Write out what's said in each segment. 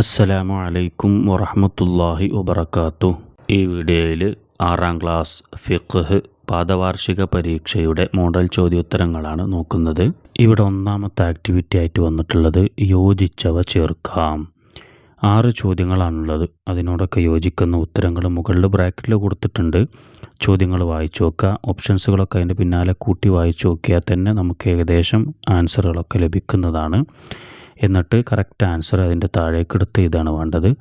അസ്സലാമു അലൈക്കും വറഹമത്തല്ലാഹി വബർക്കാത്തു ഈ വീഡിയോയിൽ ആറാം ക്ലാസ് ഫിഖ് പാദവാർഷിക പരീക്ഷയുടെ മോഡൽ ചോദ്യോത്തരങ്ങളാണ് നോക്കുന്നത്. ഇവിടെ ഒന്നാമത്തെ ആക്ടിവിറ്റി ആയിട്ട് വന്നിട്ടുള്ളത് യോജിച്ചവ ചേർക്കാം. ആറ് ചോദ്യങ്ങളാണുള്ളത്. അതിനോടൊക്കെ യോജിക്കുന്ന ഉത്തരങ്ങൾ മുകളിൽ ബ്രാക്കറ്റിൽ കൊടുത്തിട്ടുണ്ട്. ചോദ്യങ്ങൾ വായിച്ചു നോക്കുക. ഓപ്ഷൻസുകളൊക്കെ അതിന്റെ പിന്നാലെ കൂട്ടി വായിച്ചു നോക്കിയാൽ തന്നെ നമുക്ക് ഏകദേശം ആൻസറുകളൊക്കെ ലഭിക്കുന്നതാണ്. എന്നിട്ട് കറക്റ്റ് ആൻസർ അതിന്റെ താഴേക്ക് എടുത്ത് ഇതാണ് വേണ്ടത്.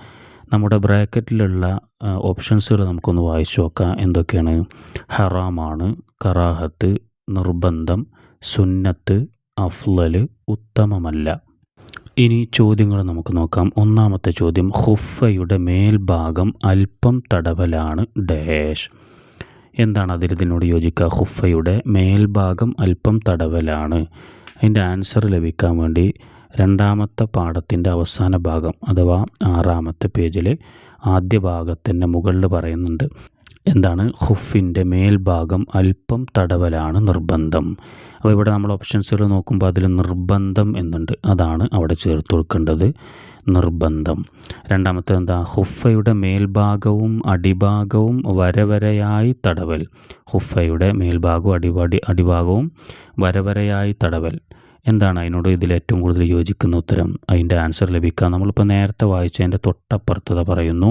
നമ്മുടെ ബ്രാക്കറ്റിലുള്ള ഓപ്ഷൻസുകൾ നമുക്കൊന്ന് വായിച്ചു നോക്കാം. എന്തൊക്കെയാണ്? ഹറാമാണ് കറാഹത്ത് നിർബന്ധം സുന്നത്ത് അഫ്ലൽ ഉത്തമമല്ല. ഇനി ചോദ്യങ്ങൾ നമുക്ക് നോക്കാം. ഒന്നാമത്തെ ചോദ്യം ഹുഫയുടെ മേൽഭാഗം അല്പം തടവലാണ് ഡാഷ്. എന്താണ് അതിൽ ഇതിനോട് യോജിക്കുക? ഹുഫയുടെ മേൽഭാഗം അല്പം തടവലാണ്. അതിന്റെ ആൻസർ ലഭിക്കാൻ വേണ്ടി രണ്ടാമത്തെ പാഠത്തിന്റെ അവസാന ഭാഗം അഥവാ ആറാമത്തെ പേജിൽ ആദ്യ ഭാഗത്തിന്റെ മുകളിൽ പറയുന്നുണ്ട്. എന്താണ്? ഹുഫിന്റെ മേൽഭാഗം അല്പം തടവലാണ് നിർബന്ധം. അപ്പോൾ ഇവിടെ നമ്മൾ ഓപ്ഷൻസുകൾ നോക്കുമ്പോൾ അതിൽ നിർബന്ധം എന്നുണ്ട്. അതാണ് അവിടെ ചേർത്ത് കൊടുക്കേണ്ടത് നിർബന്ധം. രണ്ടാമത്തെ എന്താ? ഹുഫയുടെ മേൽഭാഗവും അടിഭാഗവും വരവരയായി തടവൽ. ഹുഫയുടെ മേൽഭാഗവും അടിപാടി അടിഭാഗവും വരവരയായി തടവൽ. എന്താണ് അതിനോട് ഇതിൽ ഏറ്റവും കൂടുതൽ യോജിക്കുന്ന ഉത്തരം? അതിന്റെ ആൻസർ ലഭിക്കുക നമ്മളിപ്പോൾ നേരത്തെ വായിച്ചതിന്റെ തൊട്ടപ്പുറത്തത പറയുന്നു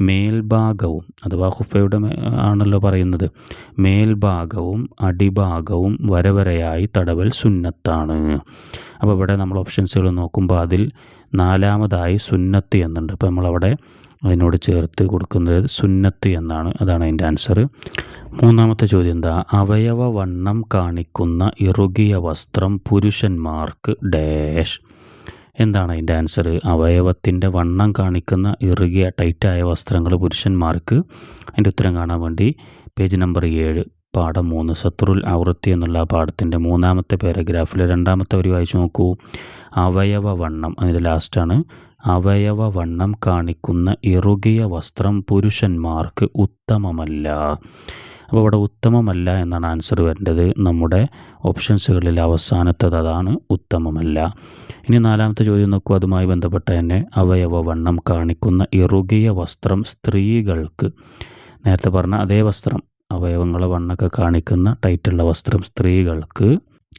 മേൽഭാഗവും അഥവാ ഹുഫയുടെ ആണല്ലോ പറയുന്നത് മേൽഭാഗവും അടിഭാഗവും വരവരയായി തടവൽ സുന്നത്താണ്. അപ്പോൾ ഇവിടെ നമ്മൾ ഓപ്ഷൻസുകൾ നോക്കുമ്പോൾ അതിൽ നാലാമതായി സുന്നത്ത് എന്നുണ്ട്. അപ്പോൾ നമ്മളവിടെ അതിനോട് ചേർത്ത് കൊടുക്കുന്നത് സുന്നത്ത് എന്നാണ്. അതാണ് അതിന്റെ ആൻസർ മൂന്നാമത്തെ ചോദ്യം എന്താ? അവയവ വണ്ണം കാണിക്കുന്ന ഇറുകിയ വസ്ത്രം പുരുഷന്മാർക്ക് ഡാഷ്. എന്താണ് അതിന്റെ ആൻസർ അവയവത്തിന്റെ വണ്ണം കാണിക്കുന്ന ഇറുകിയ ടൈറ്റായ വസ്ത്രങ്ങൾ പുരുഷന്മാർക്ക്. അതിന്റെ ഉത്തരം കാണാൻ വേണ്ടി പേജ് നമ്പർ ഏഴ് പാഠം മൂന്ന് ശത്രുൽ ആവൃത്തി എന്നുള്ള പാഠത്തിന്റെ മൂന്നാമത്തെ പാരഗ്രാഫിൽ രണ്ടാമത്തെ വരി വായിച്ചു നോക്കൂ. അവയവ വണ്ണം അതിന്റെ ലാസ്റ്റാണ്. അവയവ വണ്ണം കാണിക്കുന്ന ഇറുകിയ വസ്ത്രം പുരുഷന്മാർക്ക് ഉത്തമമല്ല. അപ്പോൾ ഇവിടെ ഉത്തമമല്ല എന്നാണ് ആൻസർ വരേണ്ടത്. നമ്മുടെ ഓപ്ഷൻസുകളിൽ അവസാനത്തത് അതാണ് ഉത്തമമല്ല. ഇനി നാലാമത്തെ ചോദ്യം നോക്കൂ. അതുമായി ബന്ധപ്പെട്ട തന്നെ അവയവ വണ്ണം കാണിക്കുന്ന ഇറുകിയ വസ്ത്രം സ്ത്രീകൾക്ക്. നേരത്തെ പറഞ്ഞ അതേ വസ്ത്രം അവയവങ്ങളെ വണ്ണൊക്കെ കാണിക്കുന്ന ടൈറ്റുള്ള വസ്ത്രം സ്ത്രീകൾക്ക്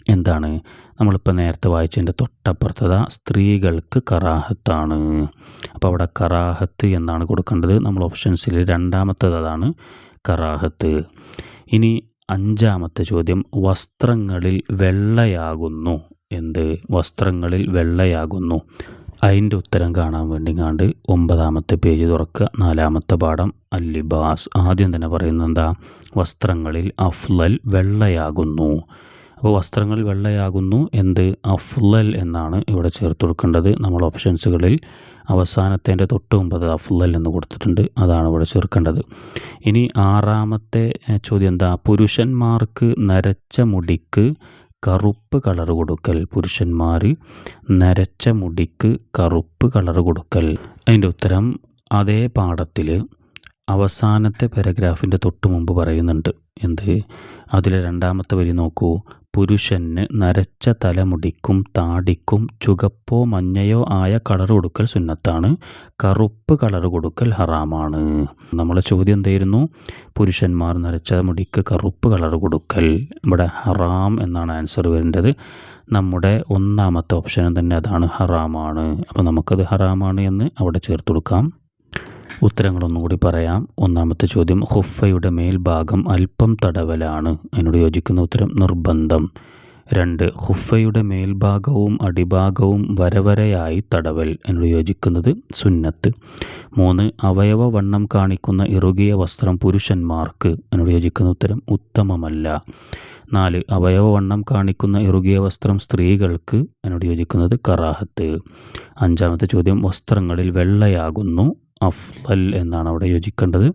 എന്താണ്? നമ്മളിപ്പോൾ നേരത്തെ വായിച്ചതിന്റെ തൊട്ടപ്പുറത്തത സ്ത്രീകൾക്ക് കറാഹത്താണ്. അപ്പോൾ അവിടെ കറാഹത്ത് എന്നാണ് കൊടുക്കേണ്ടത്. നമ്മൾ ഓപ്ഷൻസിൽ രണ്ടാമത്തത് അതാണ് കറാഹത്ത്. ഇനി അഞ്ചാമത്തെ ചോദ്യം വസ്ത്രങ്ങളിൽ വെള്ളയാകുന്നു. എന്ത്? വസ്ത്രങ്ങളിൽ വെള്ളയാകുന്നു. അതിന്റെ ഉത്തരം കാണാൻ വേണ്ടി കണ്ട് ഒമ്പതാമത്തെ പേജ് തുറക്കുക. നാലാമത്തെ പാഠം അല്ലിബാസ്. ആദ്യം തന്നെ പറയുന്നത് എന്താ? വസ്ത്രങ്ങളിൽ അഫ്ലൽ വെള്ളയാകുന്നു. അപ്പോൾ വസ്ത്രങ്ങൾ വെള്ളയാകുന്നു എന്ത്? അഫ്ലൽ എന്നാണ് ഇവിടെ ചേർത്ത് കൊടുക്കേണ്ടത്. നമ്മൾ ഓപ്ഷൻസുകളിൽ അവസാനത്തേന്റെ തൊട്ട് മുമ്പത് അഫ്ലൽ എന്ന് കൊടുത്തിട്ടുണ്ട്. അതാണ് ഇവിടെ ചേർക്കേണ്ടത്. ഇനി ആറാമത്തെ ചോദ്യം എന്താ? പുരുഷന്മാർക്ക് നരച്ച മുടിക്ക് കറുപ്പ് കളർ കൊടുക്കൽ. പുരുഷന്മാർ നരച്ച മുടിക്ക് കറുപ്പ് കളർ കൊടുക്കൽ. അതിന്റെ ഉത്തരം അതേ പാഠത്തിൽ അവസാനത്തെ പാരഗ്രാഫിന്റെ തൊട്ട് മുമ്പ് പറയുന്നുണ്ട്. എന്ത്? അതിലെ രണ്ടാമത്തെ വരി നോക്കൂ. പുരുഷന് നരച്ച തലമുടിക്കും താടിക്കും ചുകപ്പോ മഞ്ഞയോ ആയ കളർ കൊടുക്കൽ സുന്നത്താണ്. കറുപ്പ് കളർ കൊടുക്കൽ ഹറാമാണ്. നമ്മളെ ചോദ്യം എന്തായിരുന്നു? പുരുഷന്മാർ നരച്ച മുടിക്ക് കറുപ്പ് കളർ കൊടുക്കൽ ഇവിടെ ഹറാം എന്നാണ് ആൻസർ വരേണ്ടത്. നമ്മുടെ ഒന്നാമത്തെ ഓപ്ഷൻ തന്നെ അതാണ് ഹറാമാണ്. അപ്പോൾ നമുക്കത് ഹറാമാണ് എന്ന് അവിടെ ചേർത്ത് കൊടുക്കാം. ഉത്തരങ്ങളൊന്നും കൂടി പറയാം. ഒന്നാമത്തെ ചോദ്യം ഹുഫയുടെ മേൽഭാഗം അല്പം തടവലാണ്. അതിനോട് യോജിക്കുന്ന ഉത്തരം നിർബന്ധം. രണ്ട് ഹുഫയുടെ മേൽഭാഗവും അടിഭാഗവും വരവരയായി തടവൽ. എന്നോട് യോജിക്കുന്നത് സുന്നത്ത്. മൂന്ന് അവയവ വണ്ണം കാണിക്കുന്ന ഇറുകിയ വസ്ത്രം പുരുഷന്മാർക്ക്. എന്നോട് യോജിക്കുന്ന ഉത്തരം ഉത്തമമല്ല. നാല് അവയവ വണ്ണം കാണിക്കുന്ന ഇറുകിയ വസ്ത്രം സ്ത്രീകൾക്ക്. എന്നോട് യോജിക്കുന്നത് കറാഹത്ത്. അഞ്ചാമത്തെ ചോദ്യം വസ്ത്രങ്ങളിൽ വെള്ളയാകുന്നു. അഫ്ലൽ എന്നാണ് അവിടെ യോജിക്കേണ്ടത്.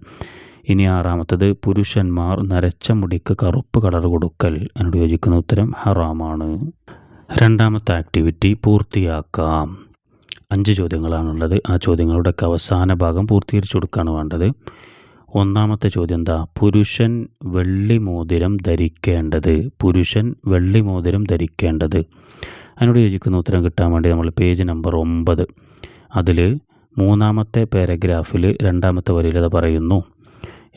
ഇനി ആറാമത്തത് പുരുഷന്മാർ നരച്ച മുടിക്ക് കറുപ്പ് കളർ കൊടുക്കൽ എന്നോട് യോജിക്കുന്ന ഉത്തരം ഹറാമാണ്. രണ്ടാമത്തെ ആക്ടിവിറ്റി പൂർത്തിയാക്കാം. അഞ്ച് ചോദ്യങ്ങളാണുള്ളത്. ആ ചോദ്യങ്ങളുടെയൊക്കെ അവസാന ഭാഗം പൂർത്തീകരിച്ചു കൊടുക്കുകയാണ് വേണ്ടത്. ഒന്നാമത്തെ ചോദ്യം എന്താ? പുരുഷൻ വെള്ളി മോതിരം ധരിക്കേണ്ടത്. പുരുഷൻ വെള്ളി മോതിരം ധരിക്കേണ്ടത്. അതിനോട് യോജിക്കുന്ന ഉത്തരം കിട്ടാൻ വേണ്ടി നമ്മൾ പേജ് നമ്പർ ഒമ്പത് അതിൽ മൂന്നാമത്തെ പാരഗ്രാഫിൽ രണ്ടാമത്തെ വരിയിൽ അത് പറയുന്നു.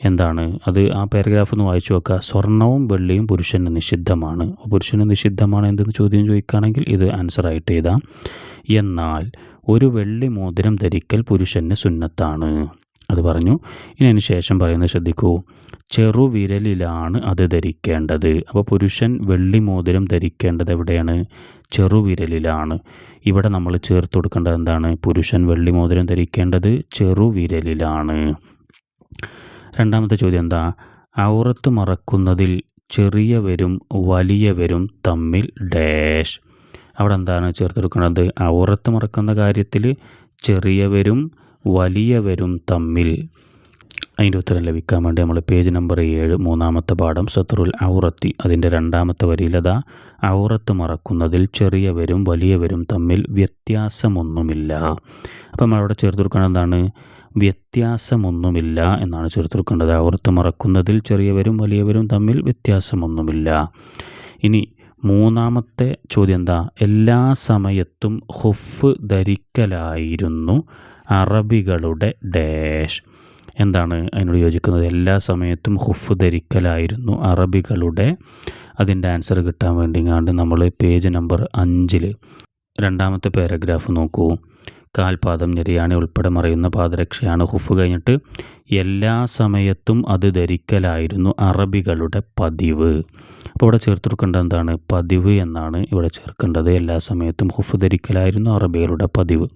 എന്താണ്? അത് ആ പാരഗ്രാഫ് ഒന്ന് വായിച്ചു നോക്കുക സ്വർണവും വെള്ളിയും പുരുഷന് നിഷിദ്ധമാണ്. പുരുഷന് നിഷിദ്ധമാണ് എന്തെന്ന് ചോദ്യം ചോദിക്കുകയാണെങ്കിൽ ഇത് ആൻസർ ആയിട്ട് എഴുതാം. എന്നാൽ ഒരു വെള്ളി മോതിരം ധരിക്കൽ പുരുഷന് സുന്നത്താണ്. അത് പറഞ്ഞു. ഇനി അതിന് ശേഷം പറയുന്നത് ശ്രദ്ധിക്കൂ. ചെറുവിരലിലാണ് അത് ധരിക്കേണ്ടത്. അപ്പോൾ പുരുഷൻ വെള്ളി മോതിരം ധരിക്കേണ്ടത് എവിടെയാണ്? ചെറുവിരലിലാണ്. ഇവിടെ നമ്മൾ ചേർത്ത് കൊടുക്കേണ്ടത് എന്താണ്? പുരുഷൻ വെള്ളി മോതിരം ധരിക്കേണ്ടത് ചെറുവിരലിലാണ്. രണ്ടാമത്തെ ചോദ്യം എന്താ? ഔറത്ത് മറക്കുന്നതിൽ ചെറിയവരും വലിയവരും തമ്മിൽ ഡാഷ്. അവിടെ എന്താണ് ചേർത്ത് കൊടുക്കേണ്ടത് ഔറത്ത് മറക്കുന്ന കാര്യത്തിൽ ചെറിയവരും വലിയവരും തമ്മിൽ അതിന്റെ ഉത്തരം ലഭിക്കാൻ വേണ്ടി നമ്മൾ പേജ് നമ്പർ ഏഴ് മൂന്നാമത്തെ പാഠം സത്രുൽ ഔറത്തി. അതിന്റെ രണ്ടാമത്തെ വരിയിലതാ ഔറത്ത് മറക്കുന്നതിൽ ചെറിയവരും വലിയവരും തമ്മിൽ വ്യത്യാസമൊന്നുമില്ല. അപ്പം നമ്മളവിടെ ചേർത്ത് കൊടുക്കണം എന്താണ്? വ്യത്യാസമൊന്നുമില്ല എന്നാണ് ചേർത്ത് കൊടുക്കേണ്ടത്. ഔറത്ത് മറക്കുന്നതിൽ ചെറിയവരും വലിയവരും തമ്മിൽ വ്യത്യാസമൊന്നുമില്ല. ഇനി മൂന്നാമത്തെ ചോദ്യം എന്താ? എല്ലാ സമയത്തും ഹുഫ് ധരിക്കലായിരുന്നു അറബികളുടെ ഡാഷ്. എന്താണ് അതിനോട് യോജിക്കുന്നത്? എല്ലാ സമയത്തും ഹുഫ് ധരിക്കലായിരുന്നു അറബികളുടെ. അതിന്റെ ആൻസർ കിട്ടാൻ വേണ്ടി കണ്ട് നമ്മൾ പേജ് നമ്പർ അഞ്ചിൽ രണ്ടാമത്തെ പാരഗ്രാഫ് നോക്കൂ. കാൽപാദം ഞെരിയാണി ഉൾപ്പെടെ മറയുന്ന പാദരക്ഷയാണ് ഹുഫ് കഴിഞ്ഞിട്ട് എല്ലാ സമയത്തും അത് ധരിക്കലായിരുന്നു അറബികളുടെ പതിവ്. അപ്പോൾ ഇവിടെ ചേർത്ത് കൊടുക്കേണ്ടത് എന്താണ്? പതിവ് എന്നാണ് ഇവിടെ ചേർക്കേണ്ടത്. എല്ലാ സമയത്തും ഹുഫ് ധരിക്കലായിരുന്നു അറബികളുടെ പതിവ്.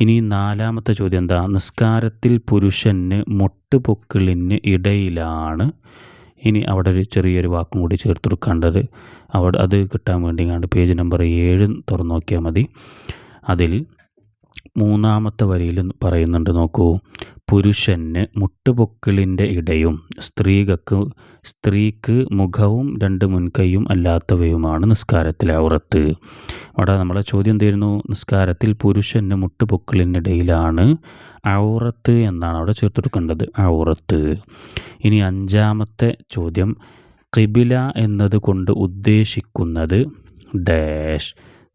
ഇനി നാലാമത്തെ ചോദ്യം എന്താ? നിസ്കാരത്തിൽ പുരുഷന് മുട്ടുപൊക്കിളിന് ഇടയിലാണ്. ഇനി അവിടെ ഒരു ചെറിയൊരു വാക്കും കൂടി ചേർത്ത് കൊടുക്കേണ്ടത്. അവിടെ അത് കിട്ടാൻ വേണ്ടി കണ്ട് പേജ് നമ്പർ ഏഴ് തുറന്നു നോക്കിയാൽ മതി. അതിൽ മൂന്നാമത്തെ വരിയിൽ പറയുന്നുണ്ട് നോക്കൂ. പുരുഷന് മുട്ടുപൊക്കിളിന്റെ ഇടയും സ്ത്രീകൾക്ക് സ്ത്രീക്ക് മുഖവും രണ്ട് മുൻകൈയും അല്ലാത്തവയുമാണ് നിസ്കാരത്തിലെ ഔറത്ത്. അവിടെ നമ്മളെ ചോദ്യം എന്തായിരുന്നു നിസ്കാരത്തിൽ പുരുഷന് മുട്ടുപൊക്കിളിനിടയിലാണ് ഔറത്ത് എന്നാണ് അവിടെ ചേർത്തെടുക്കേണ്ടത്. ഔറത്ത്. ഇനി അഞ്ചാമത്തെ ചോദ്യം. കിബില എന്നത് കൊണ്ട് ഉദ്ദേശിക്കുന്നത് ഡാഷ്.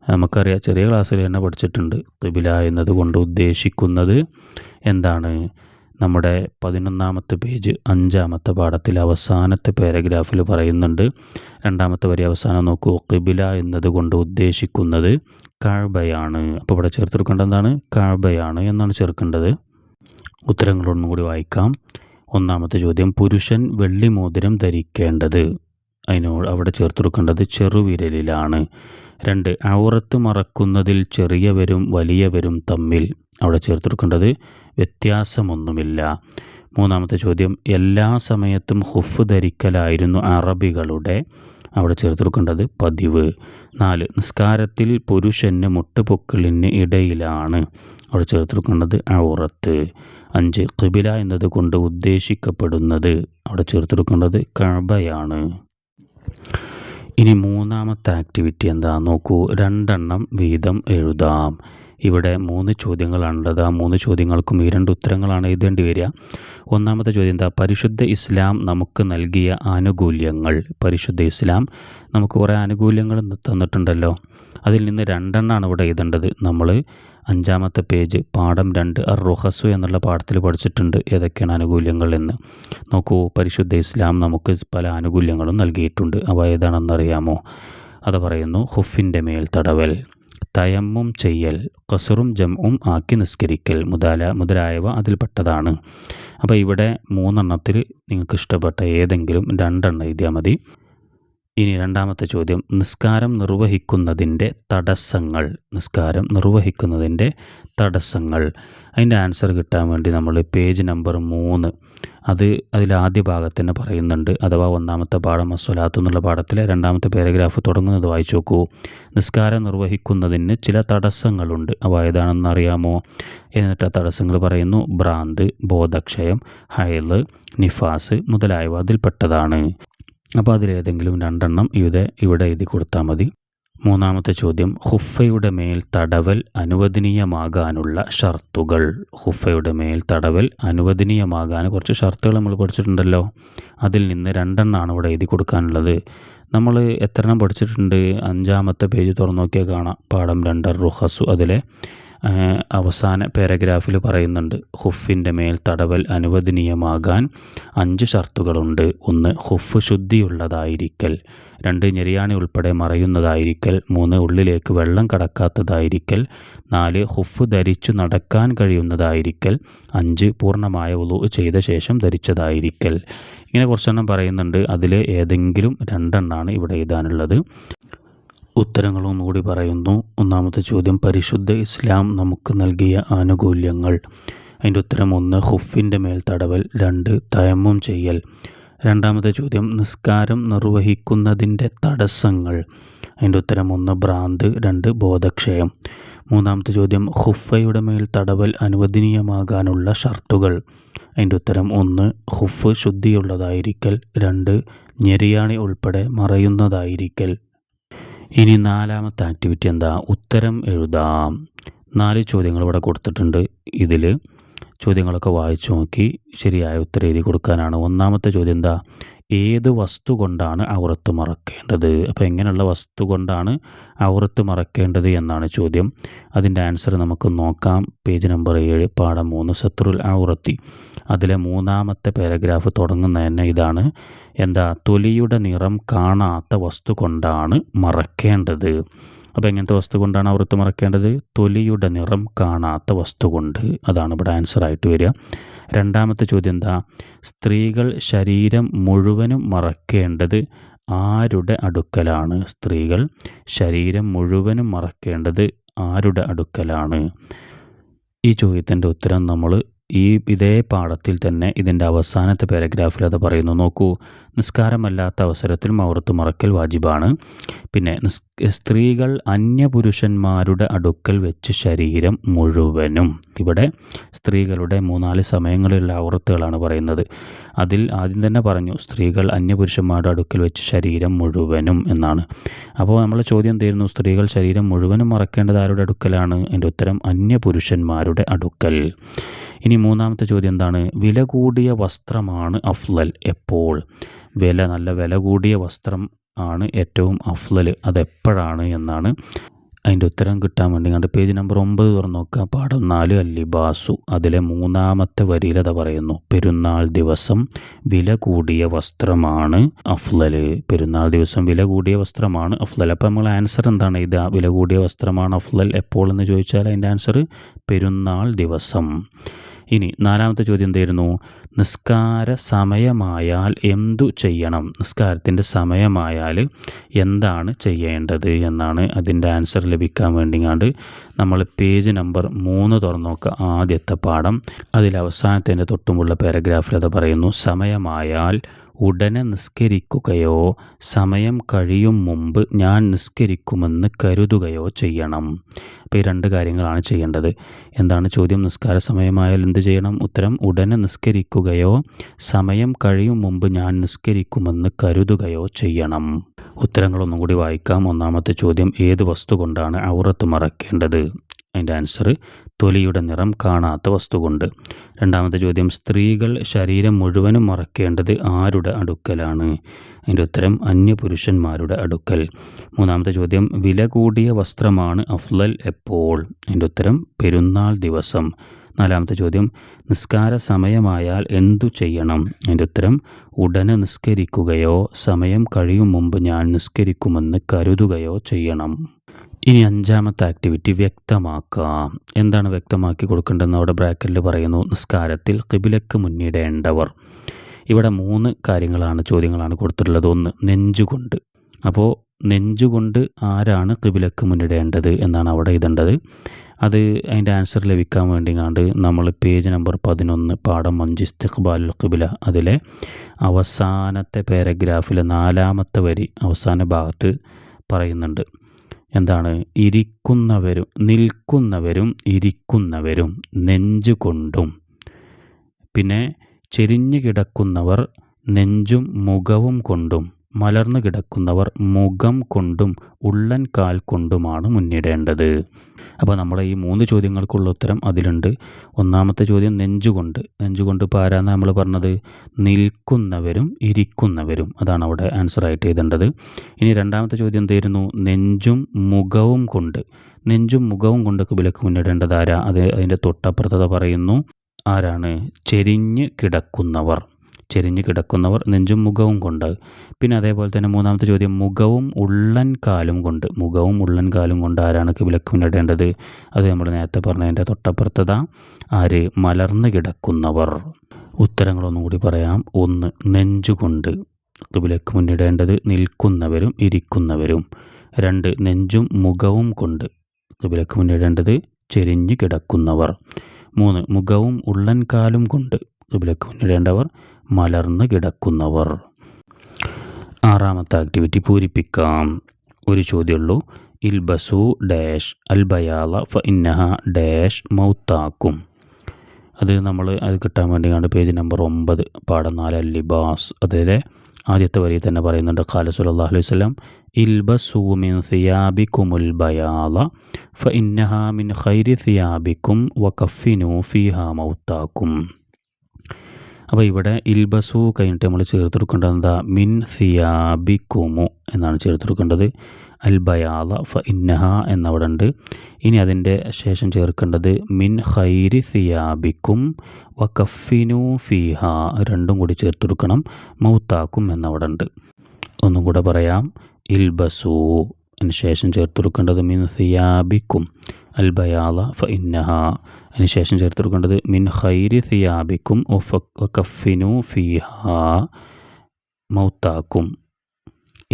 നമുക്കറിയാം ചെറിയ ക്ലാസ്സിൽ തന്നെ പഠിച്ചിട്ടുണ്ട്. കിബില എന്നതുകൊണ്ട് ഉദ്ദേശിക്കുന്നത് എന്താണ്? നമ്മുടെ പതിനൊന്നാമത്തെ പേജ് അഞ്ചാമത്തെ പാഠത്തിൽ അവസാനത്തെ പാരഗ്രാഫിൽ പറയുന്നുണ്ട്. രണ്ടാമത്തെ വരി അവസാനം നോക്കൂ. കിബില എന്നതുകൊണ്ട് ഉദ്ദേശിക്കുന്നത് കാഴ്ബയാണ്. അപ്പോൾ ഇവിടെ ചേർത്തെടുക്കേണ്ടത് എന്താണ്? കാഴ്ബയാണ് എന്നാണ് ചേർക്കേണ്ടത്. ഉത്തരങ്ങളൊന്നും കൂടി വായിക്കാം. ഒന്നാമത്തെ ചോദ്യം പുരുഷൻ വെള്ളി മോതിരം ധരിക്കേണ്ടത്. അതിനോട് അവിടെ ചേർത്തെടുക്കേണ്ടത് ചെറുവിരലിലാണ്. രണ്ട് ഔറത്ത് മറക്കുന്നതിൽ ചെറിയവരും വലിയവരും തമ്മിൽ. അവിടെ ചേർത്തെടുക്കേണ്ടത് വ്യത്യാസമൊന്നുമില്ല. മൂന്നാമത്തെ ചോദ്യം എല്ലാ സമയത്തും ഹുഫ് ധരിക്കലായിരുന്നു അറബികളുടെ. അവിടെ ചേർത്തെടുക്കേണ്ടത് പതിവ്. നാല് നിസ്കാരത്തിൽ പുരുഷന് മുട്ടുപൊക്കിളിന് ഇടയിലാണ്. അവിടെ ചേർത്തെടുക്കേണ്ടത് ഔറത്ത്. അഞ്ച് കിബില എന്നത് കൊണ്ട് ഉദ്ദേശിക്കപ്പെടുന്നത്. അവിടെ ചേർത്തെടുക്കേണ്ടത് കഴബയാണ് ഇനി മൂന്നാമത്തെ ആക്ടിവിറ്റി എന്താ? നോക്കൂ രണ്ടെണ്ണം വീതം എഴുതാം. ഇവിടെ മൂന്ന് ചോദ്യങ്ങളാണുള്ളത്. ആ മൂന്ന് ചോദ്യങ്ങൾക്കും ഈ രണ്ട് ഉത്തരങ്ങളാണ് എഴുതേണ്ടി വരിക. ഒന്നാമത്തെ ചോദ്യം എന്താ? പരിശുദ്ധ ഇസ്ലാം നമുക്ക് നൽകിയ ആനുകൂല്യങ്ങൾ. പരിശുദ്ധ ഇസ്ലാം നമുക്ക് കുറേ ആനുകൂല്യങ്ങൾ തന്നിട്ടുണ്ടല്ലോ. അതിൽ നിന്ന് രണ്ടെണ്ണമാണ് ഇവിടെ എഴുതേണ്ടത്. നമ്മൾ അഞ്ചാമത്തെ പേജ് പാഠം രണ്ട് അർ റുഹസു എന്നുള്ള പാഠത്തിൽ പഠിച്ചിട്ടുണ്ട് ഏതൊക്കെയാണ് ആനുകൂല്യങ്ങൾ എന്ന്. നോക്കൂ പരിശുദ്ധ ഇസ്ലാം നമുക്ക് പല ആനുകൂല്യങ്ങളും നൽകിയിട്ടുണ്ട്. അവ ഏതാണെന്നറിയാമോ? അത് പറയുന്നു ഹുഫിന്റെ മേൽ തടവൽ. തയമ്മും ചെയ്യൽ കസറും ജമ്മും ആക്കി നിസ്കരിക്കൽ മുതല മുതലായവ അതിൽപ്പെട്ടതാണ്. അപ്പോൾ ഇവിടെ മൂന്നെണ്ണത്തിൽ നിങ്ങൾക്ക് ഇഷ്ടപ്പെട്ട ഏതെങ്കിലും രണ്ടെണ്ണം എഴുതിയാൽ മതി. ഇനി രണ്ടാമത്തെ ചോദ്യം. നിസ്കാരം നിർവഹിക്കുന്നതിന്റെ തടസ്സങ്ങൾ. നിസ്കാരം നിർവഹിക്കുന്നതിന്റെ തടസ്സങ്ങൾ. അതിന്റെ ആൻസർ കിട്ടാൻ വേണ്ടി നമ്മൾ പേജ് നമ്പർ മൂന്ന്. അത് അതിൽ ആദ്യ ഭാഗത്ത് തന്നെ പറയുന്നുണ്ട്. അഥവാ ഒന്നാമത്തെ പാഠം അസ്വലാത്ത് എന്നുള്ള പാഠത്തിലെ രണ്ടാമത്തെ പാരഗ്രാഫ് തുടങ്ങുന്നത് വായിച്ചു നോക്കൂ. നിസ്കാരം നിർവഹിക്കുന്നതിന് ചില തടസ്സങ്ങളുണ്ട്. അവ ഏതാണെന്ന് അറിയാമോ? എന്നിട്ട് തടസ്സങ്ങൾ പറയുന്നു. ഭ്രാന്ത് ബോധക്ഷയം ഹയൽ നിഫാസ് മുതലായവ അതിൽപ്പെട്ടതാണ്. അപ്പോൾ അതിലേതെങ്കിലും രണ്ടെണ്ണം ഇവിടെ ഇവിടെ എഴുതി കൊടുത്താൽ മതി. മൂന്നാമത്തെ ചോദ്യം ഹുഫയുടെ മേൽ തടവൽ അനുവദനീയമാകാനുള്ള ഷർത്തുകൾ. ഹുഫയുടെ മേൽ തടവൽ അനുവദനീയമാകാൻ കുറച്ച് ഷർത്തുകൾ നമ്മൾ പഠിച്ചിട്ടുണ്ടല്ലോ. അതിൽ നിന്ന് രണ്ടെണ്ണമാണ് ഇവിടെ എഴുതി കൊടുക്കാനുള്ളത്. നമ്മൾ എത്ര എണ്ണം പഠിച്ചിട്ടുണ്ട്? അഞ്ചാമത്തെ പേജ് തുറന്നു നോക്കിയാൽ കാണാം. പാഠം രണ്ടർ റുഹസു അതിലെ അവസാന പാരഗ്രാഫിൽ പറയുന്നുണ്ട് ഹുഫിന്റെ മേൽ തടവൽ അനുവദനീയമാകാൻ അഞ്ച് ഷർത്തുകളുണ്ട്. ഒന്ന് ഹുഫ് ശുദ്ധിയുള്ളതായിരിക്കൽ. രണ്ട് ഞെരിയാണി ഉൾപ്പെടെ മറയുന്നതായിരിക്കൽ. മൂന്ന് ഉള്ളിലേക്ക് വെള്ളം കടക്കാത്തതായിരിക്കൽ. നാല് ഹുഫ് ധരിച്ചു നടക്കാൻ കഴിയുന്നതായിരിക്കൽ. അഞ്ച് പൂർണമായ ഉളു ചെയ്ത ശേഷം ധരിച്ചതായിരിക്കൽ. ഇങ്ങനെ കുറച്ചെണ്ണം പറയുന്നുണ്ട്. അതിൽ ഏതെങ്കിലും രണ്ടെണ്ണമാണ് ഇവിടെ എഴുതാനുള്ളത്. ഉത്തരങ്ങളൊന്നും കൂടി പറയുന്നു. ഒന്നാമത്തെ ചോദ്യം പരിശുദ്ധ ഇസ്ലാം നമുക്ക് നൽകിയ ആനുകൂല്യങ്ങൾ. അതിന്റെ ഉത്തരം ഒന്ന് ഹുഫിന്റെ മേൽ തടവൽ രണ്ട് തയമ്മും ചെയ്യൽ. രണ്ടാമത്തെ ചോദ്യം നിസ്കാരം നിർവഹിക്കുന്നതിന്റെ തടസ്സങ്ങൾ. അതിന്റെ ഉത്തരം ഒന്ന് ഭ്രാന്ത്. രണ്ട് ബോധക്ഷയം. മൂന്നാമത്തെ ചോദ്യം ഹുഫയുടെ മേൽ തടവൽ അനുവദനീയമാകാനുള്ള ഷർത്തുകൾ. അതിന്റെ ഉത്തരം ഒന്ന് ഹുഫ് ശുദ്ധിയുള്ളതായിരിക്കൽ. രണ്ട് ഞെരിയാണി ഉൾപ്പെടെ മറയുന്നതായിരിക്കൽ. ഇനി നാലാമത്തെ ആക്ടിവിറ്റി എന്താ? ഉത്തരം എഴുതാം. നാല് ചോദ്യങ്ങൾ ഇവിടെ കൊടുത്തിട്ടുണ്ട്. ഇതിൽ ചോദ്യങ്ങളൊക്കെ വായിച്ചു നോക്കി ശരിയായ ഉത്തരം എഴുതി കൊടുക്കാനാണ്. ഒന്നാമത്തെ ചോദ്യം എന്താ? ഏത് വസ്തു കൊണ്ടാണ് ഔറത്ത് മറക്കേണ്ടത്? അപ്പോൾ എങ്ങനെയുള്ള വസ്തു കൊണ്ടാണ് ഔറത്ത് മറക്കേണ്ടത് എന്നാണ് ചോദ്യം. അതിന്റെ ആൻസർ നമുക്ക് നോക്കാം. പേജ് നമ്പർ ഏഴ് പാഠം മൂന്ന് സത്രുൽ ഔറത്തി അതിലെ മൂന്നാമത്തെ പാരഗ്രാഫ് തുടങ്ങുന്ന തന്നെ ഇതാണ്. എന്താ? തൊലിയുടെ നിറം കാണാത്ത വസ്തു കൊണ്ടാണ് മറക്കേണ്ടത്. അപ്പോൾ എങ്ങനത്തെ വസ്തു കൊണ്ടാണ് ഔറത്ത് മറക്കേണ്ടത്? തൊലിയുടെ നിറം കാണാത്ത വസ്തു കൊണ്ട് അതാണ് ഇവിടെ ആൻസർ ആയിട്ട് വരിക. രണ്ടാമത്തെ ചോദ്യം എന്താ? സ്ത്രീകൾ ശരീരം മുഴുവനും മറക്കേണ്ടത് ആരുടെ അടുക്കലാണ്? സ്ത്രീകൾ ശരീരം മുഴുവനും മറക്കേണ്ടത് ആരുടെ അടുക്കലാണ്? ഈ ചോദ്യത്തിന്റെ ഉത്തരം നമ്മൾ ഈ ഇതേ പാഠത്തിൽ തന്നെ ഇതിന്റെ അവസാനത്തെ പാരഗ്രാഫിൽ അത് പറയുന്നു. നോക്കൂ നിസ്കാരമല്ലാത്ത അവസരത്തിൽ മൗറത്ത് മറക്കൽ വാജിബാണ്. പിന്നെ സ്ത്രീകൾ അന്യപുരുഷന്മാരുടെ അടുക്കൽ വെച്ച് ശരീരം മുഴുവനും. ഇവിടെ സ്ത്രീകളുടെ മൂന്നാൽ സമയങ്ങളിലുള്ള ഔറത്തുകളാണ് പറയുന്നത്. അതിൽ ആദ്യം തന്നെ പറഞ്ഞു സ്ത്രീകൾ അന്യപുരുഷന്മാരുടെ അടുക്കൽ വെച്ച് ശരീരം മുഴുവനും എന്നാണ്. അപ്പോൾ നമ്മളെ ചോദ്യം എന്തായിരുന്നു സ്ത്രീകൾ ശരീരം മുഴുവനും മറക്കേണ്ടത് ആരുടെ അടുക്കലാണ്? എന്റെ ഉത്തരം അന്യപുരുഷന്മാരുടെ അടുക്കൽ. ഇനി മൂന്നാമത്തെ ചോദ്യം എന്താണ്? വില കൂടിയ വസ്ത്രമാണ് അഫ്ലൽ എപ്പോൾ? വില നല്ല വില കൂടിയ വസ്ത്രം ആണ് ഏറ്റവും അഫ്ലൽ. അതെപ്പോഴാണ് എന്നാണ് അതിന്റെ ഉത്തരം കിട്ടാൻ വേണ്ടി. കണ്ട് പേജ് നമ്പർ ഒമ്പത് തുറന്ന് നോക്കുക. പാഠം നാല് അല്ലിബാസു അതിലെ മൂന്നാമത്തെ വരിയിൽ അത് പറയുന്നു. പെരുന്നാൾ ദിവസം വില കൂടിയ വസ്ത്രമാണ് അഫ്ലൽ. പെരുന്നാൾ ദിവസം വില കൂടിയ വസ്ത്രമാണ് അഫ്ലൽ. അപ്പോൾ നമ്മൾ ആൻസർ എന്താണ് ഇത് വില കൂടിയ വസ്ത്രമാണ് അഫ്ലൽ എപ്പോൾ എന്ന് ചോദിച്ചാൽ അതിന്റെ ആൻസർ പെരുന്നാൾ ദിവസം. ഇനി നാലാമത്തെ ചോദ്യം എന്തായിരുന്നു നിസ്കാര സമയമായാൽ എന്തു ചെയ്യണം? നിസ്കാരത്തിന്റെ സമയമായാൽ എന്താണ് ചെയ്യേണ്ടത് എന്നാണ് അതിന്റെ ആൻസർ ലഭിക്കാൻ വേണ്ടിങ്ങാണ്ട് നമ്മൾ പേജ് നമ്പർ മൂന്ന് തുറന്നു നോക്കുക ആദ്യത്തെ പാഠം. അതിൽ അവസാനത്തിന്റെ തൊട്ടുമുള്ള പാരഗ്രാഫിൽ അത് പറയുന്നു. സമയമായാൽ ഉടനെ നിസ്കരിക്കുകയോ സമയം കഴിയും മുമ്പ് ഞാൻ നിസ്കരിക്കുമെന്ന് കരുതുകയോ ചെയ്യണം. അപ്പം ഈ രണ്ട് കാര്യങ്ങളാണ് ചെയ്യേണ്ടത്. എന്താണ് ചോദ്യം? നിസ്കാര സമയമായാൽ എന്ത് ചെയ്യണം? ഉത്തരം ഉടനെ നിസ്കരിക്കുകയോ സമയം കഴിയും മുമ്പ് ഞാൻ നിസ്കരിക്കുമെന്ന് കരുതുകയോ ചെയ്യണം. ഉത്തരങ്ങളൊന്നും കൂടി വായിക്കാം. ഒന്നാമത്തെ ചോദ്യം ഏത് വസ്തു കൊണ്ടാണ് ഔറത്ത് മറക്കേണ്ടത്? അതിന്റെ ആൻസർ തൊലിയുടെ നിറം കാണാത്ത വസ്തു കൊണ്ട് രണ്ടാമത്തെ ചോദ്യം സ്ത്രീകൾ ശരീരം മുഴുവനും മറക്കേണ്ടത് ആരുടെ അടുക്കലാണ്? അതിന്റെ ഉത്തരം അന്യപുരുഷന്മാരുടെ അടുക്കൽ. മൂന്നാമത്തെ ചോദ്യം വില കൂടിയ വസ്ത്രമാണ് അഫ്ലൽ എപ്പോൾ? അതിന്റെ ഉത്തരം പെരുന്നാൾ ദിവസം. നാലാമത്തെ ചോദ്യം നിസ്കാര സമയമായാൽ എന്തു ചെയ്യണം? അതിന്റെ ഉത്തരം ഉടനെ നിസ്കരിക്കുകയോ സമയം കഴിയും മുമ്പ് ഞാൻ നിസ്കരിക്കുമെന്ന് കരുതുകയോ ചെയ്യണം. ഇനി അഞ്ചാമത്തെ ആക്ടിവിറ്റി വ്യക്തമാക്കാം. എന്താണ് വ്യക്തമാക്കി കൊടുക്കേണ്ടതെന്ന് അവിടെ ബ്രാക്കറ്റിൽ പറയുന്നു. നിസ്കാരത്തിൽ കിബിലക്ക് മുന്നിടേണ്ടവർ. ഇവിടെ മൂന്ന് കാര്യങ്ങളാണ് ചോദ്യങ്ങളാണ് കൊടുത്തിട്ടുള്ളത്. ഒന്ന് നെഞ്ചുകൊണ്ട്. അപ്പോൾ നെഞ്ചുകൊണ്ട് ആരാണ് കിബിലക്ക് മുന്നിടേണ്ടത് എന്നാണ് അവിടെ ഇതേണ്ടത് അത് അതിന്റെ ആൻസർ ലഭിക്കാൻ വേണ്ടിങ്ങാണ്ട് നമ്മൾ പേജ് നമ്പർ പതിനൊന്ന് പാഠം അഞ്ച് ഇസ്തിഖ്ബാലുൽ കിബില അതിലെ അവസാനത്തെ പാരഗ്രാഫിലെ നാലാമത്തെ വരി അവസാന ഭാഗത്ത് പറയുന്നുണ്ട്. എന്താണ്? ഇരിക്കുന്നവരും നിൽക്കുന്നവരും ഇരിക്കുന്നവരും നെഞ്ചുകൊണ്ടും. പിന്നെ ചെരിഞ്ഞു കിടക്കുന്നവർ നെഞ്ചും മുഖവും കൊണ്ടും. മലർന്നു കിടക്കുന്നവർ മുഖം കൊണ്ടും ഉള്ളൻ കാൽ കൊണ്ടുമാണ് മുന്നിടേണ്ടത്. അപ്പോൾ നമ്മളെ ഈ മൂന്ന് ചോദ്യങ്ങൾക്കുള്ള ഉത്തരം അതിലുണ്ട്. ഒന്നാമത്തെ ചോദ്യം നെഞ്ചുകൊണ്ട്. നെഞ്ചുകൊണ്ട് ഇപ്പോൾ ആരാന്ന് നമ്മൾ പറഞ്ഞത്? നിൽക്കുന്നവരും ഇരിക്കുന്നവരും. അതാണ് അവിടെ ആൻസർ ആയിട്ട് എഴുതേണ്ടത്. ഇനി രണ്ടാമത്തെ ചോദ്യം എന്തായിരുന്നു നെഞ്ചും മുഖവും കൊണ്ട്. നെഞ്ചും മുഖവും കൊണ്ടൊക്കെ വിലക്ക് മുന്നിടേണ്ടത് ആരാ? അത് അതിന്റെ തൊട്ടപ്പുറത്തത പറയുന്നു. ആരാണ്? ചെരിഞ്ഞ് കിടക്കുന്നവർ. ചെരിഞ്ഞ് കിടക്കുന്നവർ നെഞ്ചും മുഖവും കൊണ്ട്. പിന്നെ അതേപോലെ തന്നെ മൂന്നാമത്തെ ചോദ്യം മുഖവും ഉള്ളൻ കാലും കൊണ്ട്. മുഖവും ഉള്ളൻ കാലും കൊണ്ട് ആരാണ് കിബിലക്ക് മുന്നിടേണ്ടത്? അത് നമ്മൾ നേരത്തെ പറഞ്ഞതിന്റെ തൊട്ടപ്പുറത്തത. ആര്? മലർന്ന് കിടക്കുന്നവർ. ഉത്തരങ്ങളൊന്നും കൂടി പറയാം. ഒന്ന് നെഞ്ചുകൊണ്ട് കിബിലക്ക് മുന്നിടേണ്ടത് നിൽക്കുന്നവരും ഇരിക്കുന്നവരും. രണ്ട് നെഞ്ചും മുഖവും കൊണ്ട് കിബിലക്ക് മുന്നിടേണ്ടത് ചെരിഞ്ഞ് കിടക്കുന്നവർ. മൂന്ന് മുഖവും ഉള്ളൻ കാലും കൊണ്ട് കിബിലക്ക് മുന്നിടേണ്ടവർ മലർന്ന് കിടക്കുന്നവർ. ആറാമത്തെ ആക്ടിവിറ്റി പൂരിപ്പിക്കാം. ഒരു ചോദ്യമുള്ളൂ. ഇൽബസു ഡാഷ് അൽ ബയാല ഫ ഇന്നഹ ഡാഷ് മൗത്താക്കും. അത് നമ്മൾ അത് കിട്ടാൻ വേണ്ടി പേജ് നമ്പർ ഒമ്പത് പാഠം നാല് അൽ ലിബാസ് അതിലെ ആദ്യത്തെ വരി തന്നെ പറയുന്നുണ്ട്. ഖാല സല്ലല്ലാഹു അലൈഹി വസല്ലം ഇൽബസു മിൻ സിയാബിക്കുമുൽ ബയാല ഫ ഇന്നഹ മിൻ ഖൈരി സിയാബിക്കും വ കഫിനു ഫിഹ മൗത്താക്കും. അപ്പോൾ ഇവിടെ ഇൽബസു കഴിഞ്ഞിട്ട് നമ്മൾ ചേർത്തെടുക്കേണ്ടത് എന്താ? മിൻ സിയാബിക്കുമു എന്നാണ് ചേർത്തെടുക്കേണ്ടത്. അൽ ബയാല ഫ ഇന്നഹ എന്നവിടെ ഉണ്ട്. ഇനി അതിന്റെ ശേഷം ചേർക്കേണ്ടത് മിൻ ഹൈരി സിയാബിക്കും വ കഫിനു ഫിഹ രണ്ടും കൂടി ചേർത്തെടുക്കണം. മൗത്താക്കും എന്നവിടെ ഉണ്ട്. ഒന്നും കൂടെ പറയാം. ഇൽബസു അതിന് ശേഷം ചേർത്തെടുക്കേണ്ടത് മിൻ സിയാബിക്കും അൽ ബയാല ഫ ഇന്നഹ അതിന് ശേഷം ചേർത്തെടുക്കേണ്ടത് മിൻ ഹൈരി സിയാബിക്കും കഫിനു ഫിഹാ മൗത്താക്കും.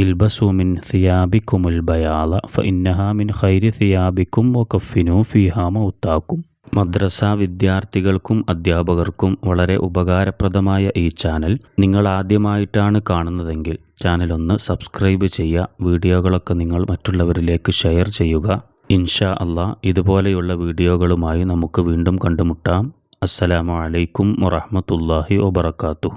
ഇൽബസു മിൻ സിയാബിക്കുമുൽ ബയാല ഫ ഇന്നഹ മിൻ ഹൈരി സിയാബിക്കും കഫിനു ഫിഹാ മൗത്താക്കും. മദ്രസ വിദ്യാർത്ഥികൾക്കും അധ്യാപകർക്കും വളരെ ഉപകാരപ്രദമായ ഈ ചാനൽ നിങ്ങൾ ആദ്യമായിട്ടാണ് കാണുന്നതെങ്കിൽ ചാനൽ ഒന്ന് സബ്സ്ക്രൈബ് ചെയ്യുക വീഡിയോകളൊക്കെ നിങ്ങൾ മറ്റുള്ളവരിലേക്ക് ഷെയർ ചെയ്യുക. ഇൻഷാ അള്ളാ ഇതുപോലെയുള്ള വീഡിയോകളുമായി നമുക്ക് വീണ്ടും കണ്ടുമുട്ടാം. അസ്സലാമു അലൈക്കും വറഹമത്തല്ലാഹി വബർക്കാത്തു